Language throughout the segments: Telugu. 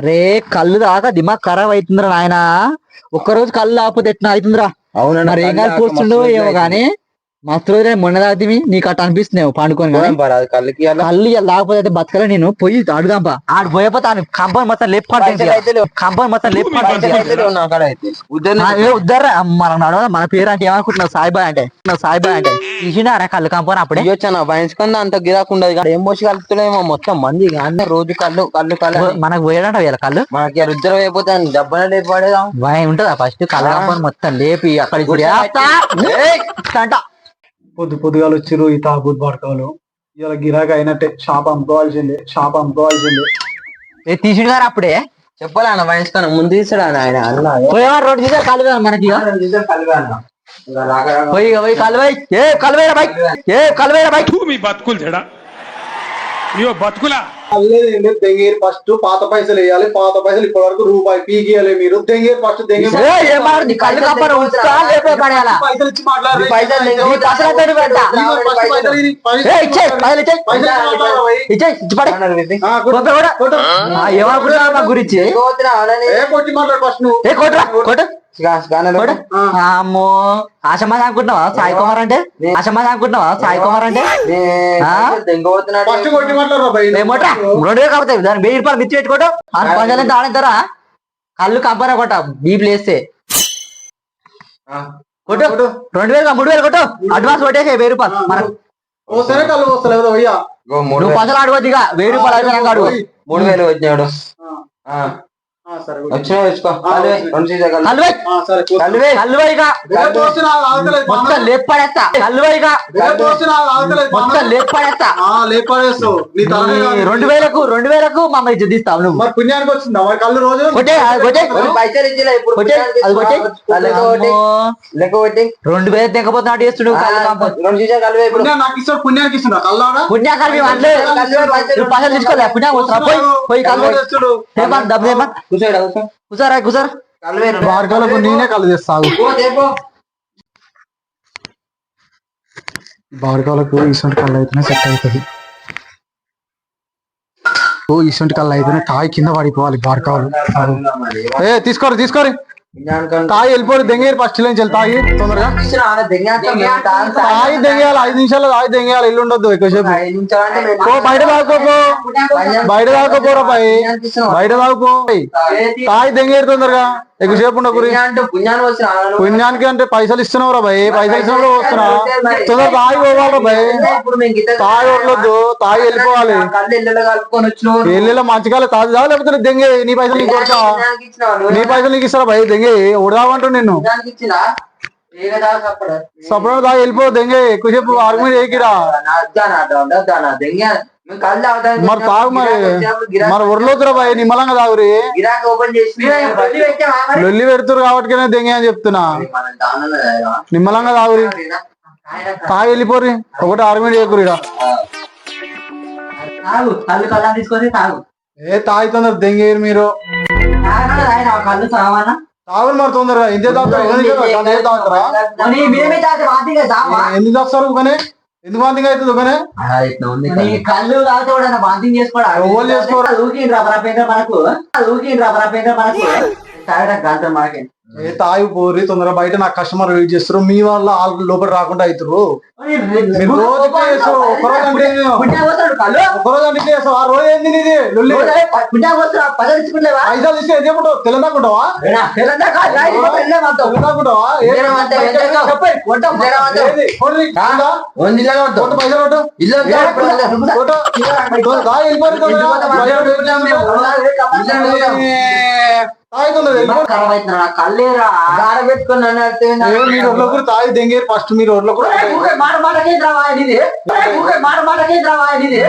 అరే కళ్ళు దాకా దిమాగ్ ఖరాబ్ అవుతుందిరా నాయన. ఒక్కరోజు కళ్ళు ఆపోతే ఎట్లా అవుతుందిరా అవునన్నా ఏం కాదు కూర్చుండో ఏమో గానీ. మస్తు రోజులే మొన్న నీకు అట్లా అనిపిస్తున్నావు పండుకొని కళ్ళకి కళ్ళు లేకపోతే బతకలే నేను. పోయి అడుగుదాంపా ఆడు పోయపోతే కంపని మొత్తం పైసలు అయితే లేపు లేవు. కంపని మొత్తం లేపు పైసలు అయితే లేవు నా కాడ అయితే. ఉద్యోగం ఉద్దరా మన నడవ మన పేరు అంటే ఏమనుకుంటున్నావు? సాయిబాయ్ అంటే. సాయిబాయ్ అంటే. అరే కళ్ళు కంపని అప్పుడే? ఇవ్వచ్చా వయసుకన్నా అంత గిరాకు ఉండదు కానీ ఏం పోసి కలుపుతున్నాయేమో మొత్తం మంది కానీ రోజు కళ్ళు కళ్ళు కళ్ళు. మనకు పోయాడంట వీళ్ళ కళ్ళు? మనకి రుద్రం అయిపోతే డబ్బున లేపు పడేదాం. భయం ఉంటుందా? ఫస్ట్ కళ్ళు కంపని మొత్తం లేపి అక్కడికి ఇప్పుడు వేస్తా. ఏయ్! అంట పొద్దు పొద్దుగాలు వచ్చిర్రు ఈ తాగుబోతు పడకాలు ఇలా గిరాకీ అయినట్టే షాప్ అమ్ముకోవాల్సిందే షాప్ అమ్ముకోవాల్సిందే. ఏ తీసిడు గారు అప్పుడే? చెప్పాలి అన్న వయసుకన్నా ముందు తీసాడు అన్న ఆయన? అన్న రోడ్డు తీసా కలువే మనకి. కలివే పోయి కలువై ఏ కలువేరా బైక్? ఏ కలువేరా బైక్? మీ బతుకులు చెడా. ఇయో బతుకులా. అల్లేది దెంగేరు ఫస్ట్ పాత పైసలు వేయాలి పాత పైసలు ఇప్పటి వరకు రూపాయి పీకియాలి మీరు. దెంగేరు ఫస్ట్ దెంగేరు గురించి? ఫస్ట్ నువ్వు. అమ్మో. ఆశమాజ్ అనుకుంటున్నావా? సాయి కుమార్ అంటే? ఆశమాజ్ అనుకుంటున్నావా? సాయి కుమార్ అంటే? ఏమోట్రా రెండు వేలు కాకపోతే దాని వెయ్యి రూపాయలు మిచ్చి పెట్టుకోవడం ఆ పంచాలంతా ఆడతారా కళ్ళు కంపన కొట్ట. బీపులు వేస్తే. కొట్టు. రెండు వేలు మూడు వేలు కొట్టు. అడ్వాన్స్ కొట్టేసి వెయ్యి రూపాయలు. మనకు ఓ సరే కళ్ళు వస్తలేదు భయ్యా ఇగో మూడు నువ్వు పసలు అడగొద్దు ఇక. వెయ్యి రూపాయలు అడుగు మూడు వేలు వచ్చినాడు వచ్చినా. రెండు కలువే. కలువే. మొత్తం. లేపడేస్తా. మొత్తం. లేపడేస్తా. లేపాడేస్తావు. రెండు వేలకు రెండు వేలకు మా అమ్మాయి తీస్తావు నువ్వు. మరి పుణ్యానికి వచ్చిందా? మరి కళ్ళు రోజు పైసలు ఇచ్చిలే ఇప్పుడు అది లెక్క. లెక్క రెండు వేలు తెగపోతున్నాడు చేస్తుడు ఆ, కళ్ళు కంప రెండు సీసాలు కలువే ఇప్పుడు. పుణ్యాన్ని నాకు ఇస్తాడు పుణ్యానికి ఇస్తున్నా కల్లాడా పుణ్యాకారి అంటే నువ్వు పైసలు తీసుకోలే పోయి డబ్బు కూర్చోడు కూర్చో కుసారా కుసారా కలువే భార్గవులకు నేనే కళ్ళు తేపో. భార్గవులకు కళ్ళు అయితేనే సెట్ అవుతుంది ఓ ఇటువంటి కళ్ళు అయితేనే కాయ కింద పడిపోవాలి భార్గవులు ఏ తీసుకోరు తీసుకోరు. తాయి వెళ్ళిపోరు దెంగేరు ఫస్ట్ నుంచి వెళ్ళి తాగి తొందరగా. తాగు- తాగి దెంగేయాలి ఐదు నిమిషాలు తాగి దెంగేయాలి ఇల్లు ఉండొద్దు ఎక్కువసేపు. బయట తాగుకోపో బయట తాగుకోపోరా పై. బయట తాగి దెంగేరు తొందరగా ఎక్కువసేపు ఉండకూరి పుణ్యానికి అంటే పైసలు ఇస్తున్నావురా భయ్ పైసలు ఇచ్చినప్పుడు వస్తున్నా. తొందర తాగి పోవాలరా భయ్. ఇప్పుడు మేము గిట్ట తాగి తాగి వెళ్ళిపోవాలి. వెళ్ళిలో మంచిగా తాగి తాగు లేకపోతే దెంగే నీ పైసలు నీకు నీ పైసలు నీకు ఇస్తారా భయ్ దెంగే ఉడదామంటూ నిన్ను. సపరేట్ తాగి వెళ్ళిపో దెంగే ఎక్కువసేపు ఆర్గ్యుమెంట్ చేయకిరా. మరి తాగు మరి. మరి ఒర్లోతురా భయ్ నిమ్మలంగా తాగురి? లొల్లి పెడుతురు కాబట్టి దెంగే అని చెప్తున్నా. మనం దానంలో తాగామా? నిమ్మలంగా తాగురి. తాగి వెళ్ళిపోరి ఒకటి ఆర్గ్యుమెంట్ చేయకురి ఈడ. తాగు కళ్ళు కళ్ళని తీసుకొని తాగు. ఏ తాగి తొందర దెంగేరు మీరు? కళ్ళు తాగురు మరి తొందరగా. ఇంతే ఎందుకు తాగుతారా? ఎందుకు తాగుతారు కానీ ఎందుకు వాంతింగ్ అవుతుంది కానీ కళ్ళు తాగితే కూడా వాంతింగ్? ఊకిండ్రా బరాపేంద్ర మనకు? ఊకిండ్రా మనకు? తాగడం మనకి ఏ తాగి పోరి తొందరగా బయట నాకు కస్టమర్ వెయిట్ చేస్తారు. మీ వల్ల వాళ్ళు లోపల రాకుండా అవుతారు మీరు రోజు ఒకరోజు అంటే ఒకరోజు అంటే ఆ రోజు ఏంది నీది? పైసలు ఇస్తే ఏం కొట్టు. పైసలు మీరు తాగి దెంగేరు ఫస్ట్ మీరు ఒడ్లో కూడా మాట మాటకే మాట మాటకే తాగి మీరు.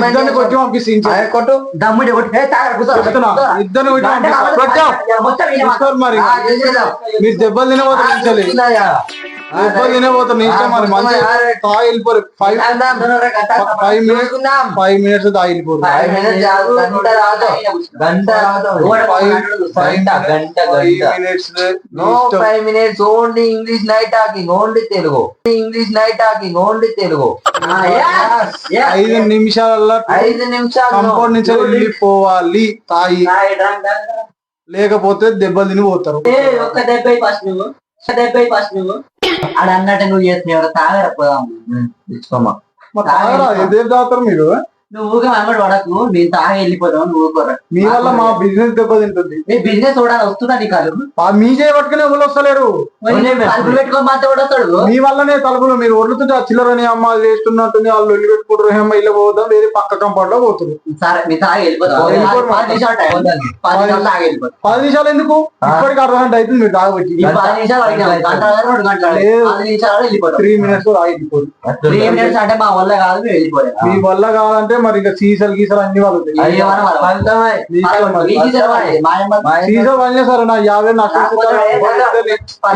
ఇద్దరిని కొట్టి కొట్టు. దమ్ముడి కొట్టి. కొట్టి దెబ్బలు తినబోతారు ఎక్కువ తినబోతారు నీ ఇష్టం మరి. మంచి తాగి వెళ్ళిపోరు five five minutes five minutes తాగి వెళ్ళిపోరు గంట గంట గంట ఫైవ్ గంట minutes no five minutes only English night talking only Telugu. English night talking only Telugu. ఐదు నిమిషాలలో ఐదు నిమిషాలు కంపౌండ్ నుంచి వెళ్ళిపోవాలి. తాగి లేకపోతే దెబ్బలు తిని పోతారు. ఒక్క దెబ్బై ఫస్ట్ నువ్వు. దెబ్బై ఫస్ట్ నువ్వు. ఆడ అన్నట్టు నువ్వు చేస్తున్నావు. తాగరా పోదాం. తెచ్చుకోమా మరి తాగరా ఎదేం తాగుతారు మీరు నువ్వు ఊరికే వెంబడి పడకు నేను తాగి వెళ్ళిపోదాం నువ్వు ఊరుకోరా మీ వల్ల మా బిజినెస్ దెబ్బ తింటుంది నీ బిజినెస్ చూడాలి వస్తుందా నీ కాదు మీ చేయ పట్టుకునే ఎవరు వస్తలేరు? తలుపులు పెట్టుకొని మాత్రం కూడా వస్తాడు? మీ వల్లనే తలుపులు మీరు వదులుతుంటే ఆ చిల్లరని అమ్మ అది వేస్తున్నట్టుంది వాళ్ళు వెళ్ళి పెట్టుకుంటారు ఏమో ఇల్లు పోదాం వేరే పక్క కంపౌండ్లో పోతుంది సరే మీ తాగి వెళ్ళిపోతాం వెళ్ళిపోరు పది నిమిషాలు పది ఎందుకు? ఇప్పటికి అర్ధ గంట అవుతుంది మీరు తాగబట్టి. పది నిమిషాలు రెండు గంటలు త్రీ మినిట్స్ త్రీ మినిట్స్ అంటే మా వల్ల కాదు మేము వెళ్ళిపోయాం మీ వల్ల కావాలంటే మరి ఇంకా సీసాలు గీసాలు అన్ని వాళ్ళు సీసాలు సరే నా యాభై నాకు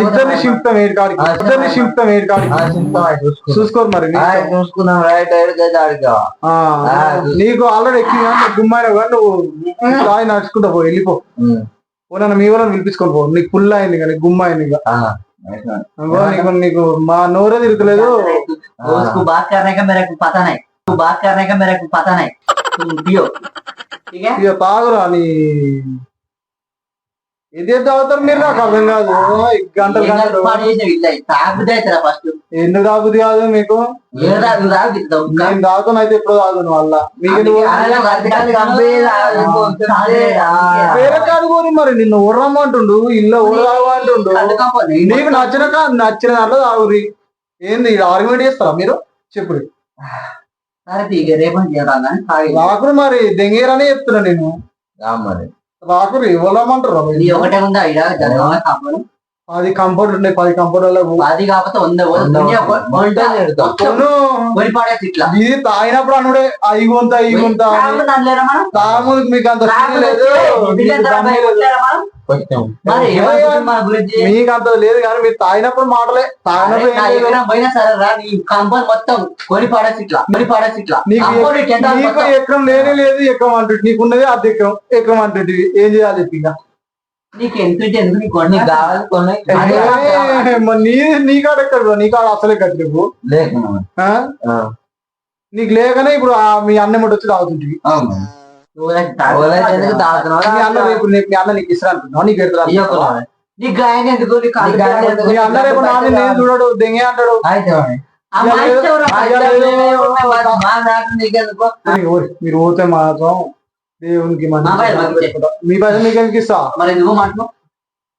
ఇద్దరిని షిఫ్ట్ ఏడు కాడికి ఇద్దరిని షిఫ్ట్ ఏడు కాడికి చూసుకోరు మరి రైట్ నీకు ఆల్రెడీ ఎక్కింది కానీ గుమ్మైన కానీ నువ్వు రాయి నడుచుకుంటా పో వెళ్ళిపో పోనా మీ వాళ్ళని పిలిపించుకొని పో నీకు ఫుల్ అయింది కానీ గుమ్మ అయింది నీకు నీకు మా నోరే తిరుగుతలేదు उसको बात करने का मेरे को पता नहीं उसको बात करने का मेरे को पता नहीं तुम पियो ठीक है ఇక తాగురా నీ ఇదే తాగుతారు మీరు నాకు అర్థం కాదు ఈ గంటలు గంటలు తాగుదే ఫస్ట్ ఎందుకు తాగుది కాదు మీకు ఏదా నువ్వు తాగుతావు నేను తాగుతాను అయితే ఎప్పుడు తాగుతాను వాళ్ళ మీకు ఎందుకు? వేరే కాదుకోరు మరి నిన్ను ఊరమ్మంటుండు ఇల్లు ఊరమంటుండు నీకు నచ్చిన కా నచ్చిన దాంట్లో తాగురి ఏంది ఆర్గ్యుమెంట్ చేస్తారా మీరు చెప్పు సరే తీగ రేపటి చేయాలి తాగి రాకురు మరి దెంగేరని చెప్తున్నా నేను మరి రాకురు ఇవ్వలేమంటారు ఇది ఒకటే ఉందా ఇడ జరగాలి కాపాడు పది కంపౌండ్ ఉన్నాయి పది కంపౌండ్ అది కాకపోతే వంద కొని పడేసి ఇట్లా ఇది తాగినప్పుడు అనుడే అయి కొంత అయి కొంత అని. తాగుతుంది అనలేరా మనం? తాగుడు మీకు అంత feel లేదు మీకు? కొంచెం అంత లేదు కానీ మీరు తాగినప్పుడు మాటలే. తాగినప్పుడు. ఎక్కడ సరే రా నీ కంపౌండ్ మొత్తం కొని పడేసి ఇట్లా కొని పడేసి ఇట్లా నీకు. ఎక్కడం లేనే లేదు ఎక్కమంటుంది నీకు ఉన్నది అది ఎక్కం ఎక్కమంటుంది ఏం చేయాలి ఇంకా? నీకు ఎంత ఎందుకు నీకు కావాలి నీ నీ కాడ ఎక్కడ నీ కాడ అసలే కట్టి నువ్వు లేకుండా ఆ? నీకు లేకనే ఇప్పుడు మీ అన్న ముట్టి వచ్చి తాగుతుంటివి. రేపు మీ అన్న నీకు ఇస్తా అంటున్నావు నీకు ఎడతా ఇయ్యకురా. నీకు గాయం ఎందుకు నీకు కాళ్ళు నీకు గాయం గాయం ఎందుకు? మీ అన్న రేపు నాన్న నేను చూడడు దెంగే అంటాడు అయితే వాడి. ఆ మా ఇష్టం రా, మా అయ్యో, ఇష్టం అయ్యో, లేవే ఉన్నాయి, మా- మా నాకు నీకెందుకు? మీరు పోతే మాత్రం దేవునికి మా పైసలు మాకు ఎందుకు ఇస్తా మరి ఎందుకు మాట్లాడు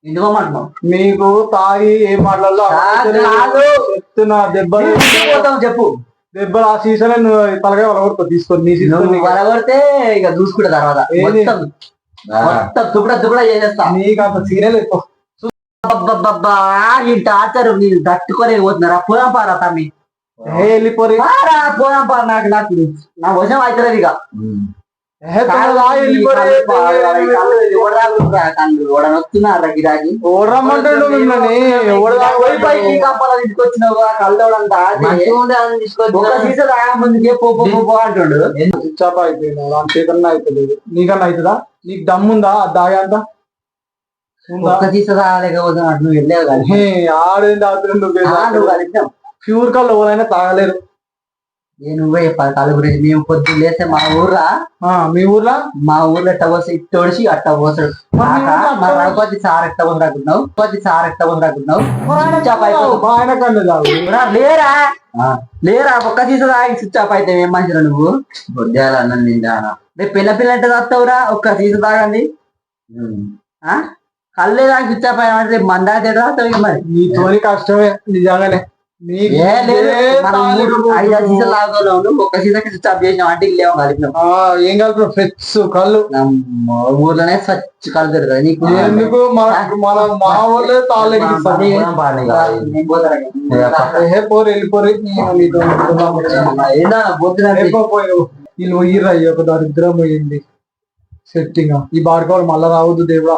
ఎందుకు మాట్లాడు మీకు తాగి ఏం మాట్లాడాలో. చెప్తున్నా దెబ్బలు చెప్పు దెబ్బలు ఆ సీజన్ తలగా వలగొడుకో తీసుకొని నీ సీజన్ ఇక చూసుకుంటా తర్వాత? మొత్తం. తుకడా తుకడా చేసేస్తా. నీకు అంత సీరియల్ ఈ టార్చర్ నేను తట్టుకొని పోతున్నారా? పోదాం పారా తమ్మి. వెళ్ళిపోరి. పారా పోదాం పారా. నాకు నాకు నా వశం అవుతుంది ఇక. వస్తున్నారా గిరాకి ఓడరమ్మంటాడు మిమ్మల్ని ఎవడు ఇంటికొచ్చినావు కళ్ళోడంతా మంచిగా ఉంది అని తీసుకొచ్చి ఒక సీసా తాగా ముందుకే పో పో, పో, పో అంటాడు దాని చేతన్నా అవుతలేదు నీకన్నా అవుతుందా నీకు దమ్ముందా దాగా అంత ఉందా ఒక్క సీసా తాగలేకపోతే నువ్వు వెళ్ళేవు కానీ హే, ఆడేం తాగుతుంది నువ్వు కలిసినావు ప్యూర్ కల్ ఎవరైనా తాగలేరు నువ్వే కళ్ళ గురించి. మేము పొద్దున్న లేస్తే మా ఊర్లో ఆ, మీ ఊర్లో? మా ఊర్లో ఎట్ట పోసి ఒడిసి అట్ట పోసాడు మీ రఘుపతి సార్ ఎట్ట పోసి రాకున్నావు రఘుపతి సార్ ఎట్ట పోసి రాకున్నావు లేరా. లేరా? ఒక్క సీసా తాగి స్విచ్ ఆఫ్ అయితే ఏం మంచిరా నువ్వు? పొద్దుగాల అన్నం తింటానా రేపు పిల్ల పిల్ల అంటే తాగుతావురా ఒక్క సీసా తాగండి. ఆ? కళ్ళే తాగి స్విచ్ ఆఫ్ అయినా రేపు మందా తేడా మరి. నీ తోని కష్టమే నిజంగానే. నీకు ఏ లేదు. ఏ మనం తాగలేరు. మూడు ఐదు ఆరు సీసాలు తాగుతావు ఒక్క సీసాకి స్విచ్ ఆఫ్ చేసినావు అంటే ఇల్లేమో కలిపినావు ఆ, ఏం కలిపి ఫ్రెష్ కళ్ళు. మా ఊర్లోనే స్వచ్ఛ కళ్ళు దొరుకుతుంది నీకు ఎందుకు? మన మా పోయి వీళ్ళు పోయిర్రా ఈ ఒక దరిద్రం పోయింది సెట్టింగ్ ఈ బాడుకోవాలి మళ్ళా రావద్దు దేవుడా?